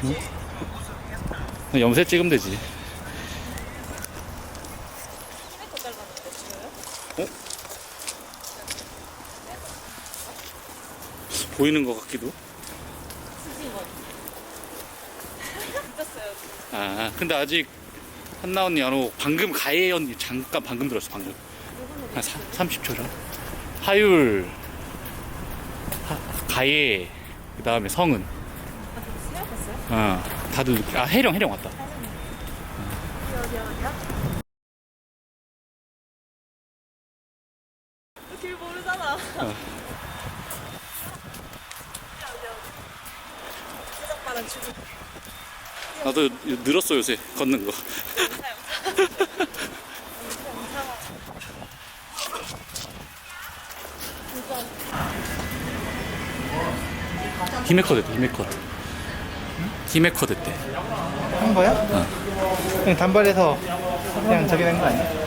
그냥 염색 찍으면 되지. 지금? 보이는 것 같기도. 아, 근데 아직 한나 언니 안 오고 방금 가혜 언니 잠깐 방금 들었어 방금 한 30초 전 하율 하, 가혜 그 다음에 성은 어 다들 늦게- 아 해령 해령 왔다? 길 모르잖아. 주고. 나도 늘었어 요새 걷는 거 히메커 됐대 히메커 히메커 됐대 한 거야? 그냥 단발에서 그냥 저기 된 거 아니야?